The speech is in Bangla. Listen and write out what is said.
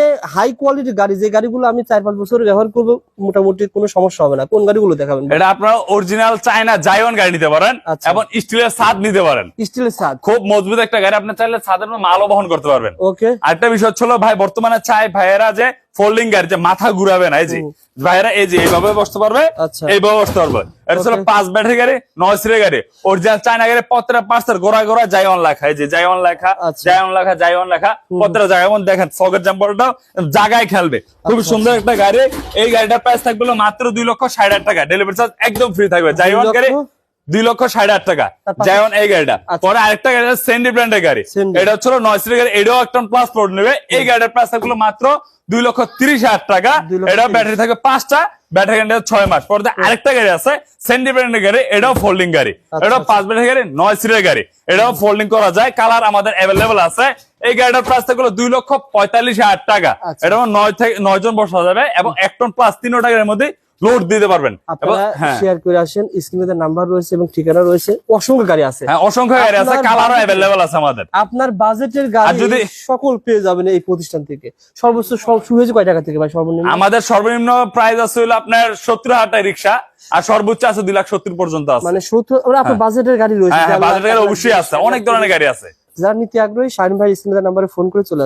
Yes. হাই কোয়ালিটির গাড়ি যে গাড়িগুলো আমি চার পাঁচ বছর ব্যবহার করব মোটামুটি কোনো সমস্যা হবে না। কোন গাড়িগুলো দেখাবেন? এটা আপনারা অরিজিনাল চায়না জাইওয়ান গাড়ি নিতে পারেন আচ্ছা। এবং স্টিলের ছাদ নিতে পারেন। স্টিলের ছাদ। খুব মজবুত একটা গাড়ি আপনি চাইলে ছাদের মালও বহন করতে পারবেন। ওকে। আরেকটা বিষয় ছিল ভাই বর্তমানে চাই ভাইয়েরা যে ফোল্ডিং গাড়ি যে মাথা ঘুরাবে না এই যে। ভাইয়েরা এই যে এইভাবে বসতে পারবে আচ্ছা। এইভাবে বসতে পারবে। এটা ছিল পাঁচ ব্যাটারি গাড়ি নয় সিটের গাড়ি। অরিজিনাল চায়না গাড়ি পত্রা পাঁচটার গোড়া গোড়া জাইওয়ান লেখা এই যে জাইওয়ান লেখা আচ্ছা। জাইওয়ান লেখা জাইওয়ান লেখা পত্রা জায়গা দেখেন সকেট জাম্পারটা জায়গায় খেলবে। খুব আচ্ছা, সুন্দর একটা গাড়ি। এই গাড়িটার প্রাইস থাকবে মাত্র দুই লক্ষ ষাট হাজার টাকা। ডেলিভারি চার্জ একদম ফ্রি থাকবে। যাই হোক গাড়ি দুই লক্ষ ষাট হাজার টাকা। জাইওয়ান এই গাড়িটা। আচ্ছা। পরে আরেকটা গাড়ি সেন্ডি ব্র্যান্ডের গাড়ি। এটা হচ্ছিল নয় সিটের গাড়ি এটাও একটা প্লাস প্রোড নেবে। এই গাড়িটার প্রাইস থাকল মাত্র দুই লক্ষ তিরিশ হাজার টাকা। এটা ব্যাটারি থাকে পাঁচটা ব্যাটারি গাড়ি ছয় মাস। পরে আরেকটা গাড়ি আছে সেন্ডি ব্র্যান্ডের গাড়ি এটাও ফোল্ডিং গাড়ি। আচ্ছা, এটাও আচ্ছা। পাঁচ ব্যাটারি গাড়ি নয় সিটের গাড়ি। এটাও ফোল্ডিং করা যায় কালার আমাদের অ্যাভেলেবল আছে। এই গাড়িটার প্রাইস থাকল দুই লক্ষ পঁয়তাল্লিশ হাজার টাকা। আচ্ছা। এটা নয় থেকে নয় জন বসা যাবে এবং এক টন প্লাস তিন টাকার মধ্যে লোড দিতে পারবেন। আপনারা হ্যাঁ। শেয়ার করে আসেন স্ক্রিনে নাম্বার রয়েছে এবং ঠিকানা রয়েছে। অসংখ্য গাড়ি আছে। হ্যাঁ অসংখ্য গাড়ি আছে কালারও আছে আমাদের। আপনার বাজেটের গাড়ি যদি- সকল পেয়ে যাবেন এই প্রতিষ্ঠান থেকে। সর্বোচ্চ শুরু হয়েছে কয় টাকা থেকে ভাই সর্বনিম্ন? আমাদের সর্বনিম্ন প্রাইস আছে হলো আপনার সত্তর হাজার টাকা রিক্সা আর সর্বোচ্চ আছে দুই লাখ সত্তর পর্যন্ত আছে। মানে সত্তর ওরা আপনার বাজেটের গাড়ি রয়েছে হ্যাঁ হ্যাঁ যারা- বাজারের গাড়ি অবশ্যই আছে অনেক ধরনের গাড়ি আছে। যার নিতে আগ্রহী শাহিন ভাই স্ক্রিনে নাম্বারে ফোন করে চলে